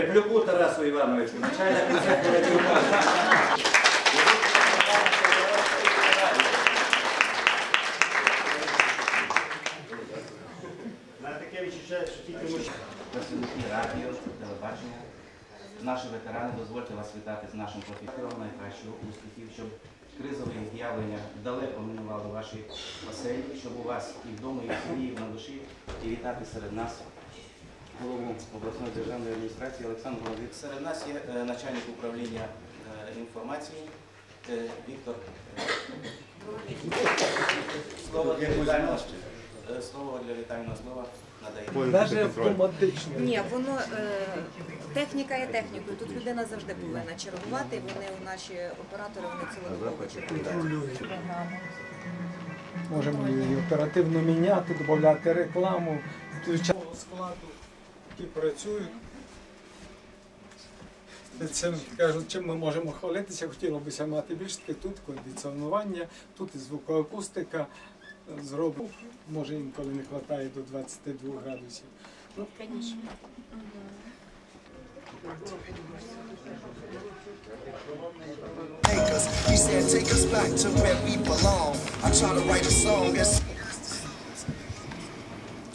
Реблюку Тарасу Івановичу, начальник концерту Реблюка. На таке відчуття, що тільки працівники радіо, телебачення, наші ветерани, дозвольте вас вітати з нашим профілем найкращого успіхів, щоб кризові явлення далеко минували ваші оселі, щоб у вас і вдома, і в сім'ї, і на душі, і вітати серед нас голову обласної державної адміністрації Олександр Головик. Серед нас є е, начальник управління е, інформації Віктор. е, Слово для вітального, слово для вітального слова надає. Навіть автоматично. Ні, воно е, техніка є технікою. Тут людина завжди повинна чергувати. і Вони наші оператори вони цілодобово чергують. Можемо її оперативно міняти, додати рекламу, включати складу, які працюють. Цим кажуть, чим ми можемо хвалитися, хотілося б мати більш таки тут кондиціонування, тут і звукоакустика зроблено. Може інколи не вистачає до 22 градусів. Ну, Lakers. He said, take us back to where we belong. I try to write a song that's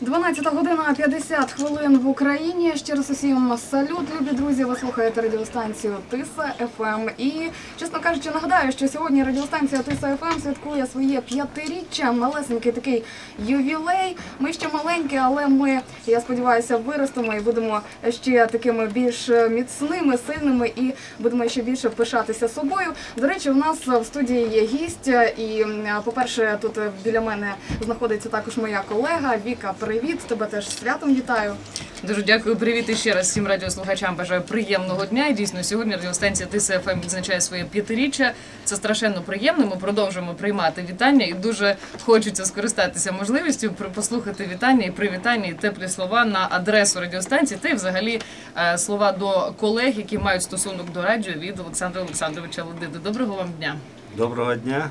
12 година 50 хвилин в Україні. Ще раз усім салют, любі друзі. Ви слухаєте радіостанцію Тиса ФМ. І чесно кажучи, нагадаю, що сьогодні радіостанція Тиса ФМ святкує своє п'ятиріччя. Малесенький такий ювілей. Ми ще маленькі, але ми, я сподіваюся, виростемо і будемо ще такими більш міцними, сильними і будемо ще більше пишатися собою. До речі, у нас в студії є гість, і по-перше, тут біля мене знаходиться також моя колега Віка. Привіт, тебе теж святом вітаю. Дуже дякую, привіт і ще раз всім радіослухачам. Бажаю приємного дня. І дійсно сьогодні радіостанція Тиса ФМ відзначає своє п'ятиріччя. Це страшенно приємно. Ми продовжуємо приймати вітання, і дуже хочеться скористатися можливістю при- послухати вітання і привітання, і теплі слова на адресу радіостанції, та й взагалі е, слова до колег, які мають стосунок до радіо від Олександра Олександровича Ледиди. Доброго вам дня. Доброго дня.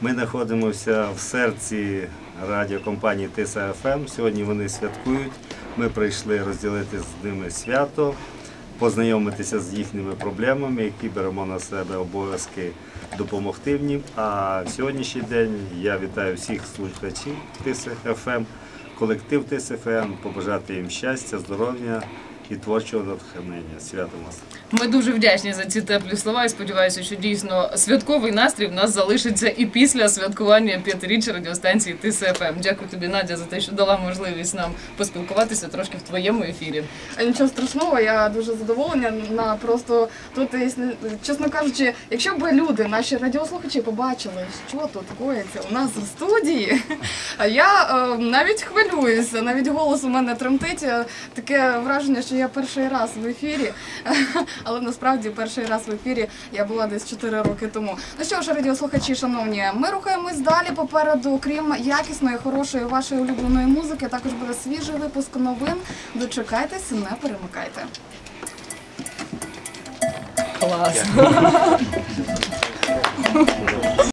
Ми знаходимося в серці радіокомпанії Тиса ФМ. Сьогодні вони святкують. Ми прийшли розділити з ними свято, познайомитися з їхніми проблемами, які беремо на себе обов'язки допомогти в ним. А сьогоднішній день я вітаю всіх слухачів Тиса ФМ, колектив Тиса ФМ, побажати їм щастя, здоров'я і творчого натхнення. Святом вас! Ми дуже вдячні за ці теплі слова і сподіваюся, що дійсно святковий настрій в нас залишиться і після святкування п'ятиріччя радіостанції ТСФМ. Дякую тобі, Надя, за те, що дала можливість нам поспілкуватися трошки в твоєму ефірі. Нічого страшного, я дуже задоволена. На просто тут, чесно кажучи, якщо б люди, наші радіослухачі, побачили, що тут коїться у нас в студії, а я е, навіть хвилююся, навіть голос у мене тремтить. е, Таке враження, що я перший раз в ефірі. Але насправді перший раз в ефірі я була десь 4 роки тому. Ну що ж, радіослухачі, шановні, ми рухаємось далі. Попереду, крім якісної, хорошої вашої улюбленої музики, також буде свіжий випуск новин. Дочекайтеся, не перемикайте. Клас.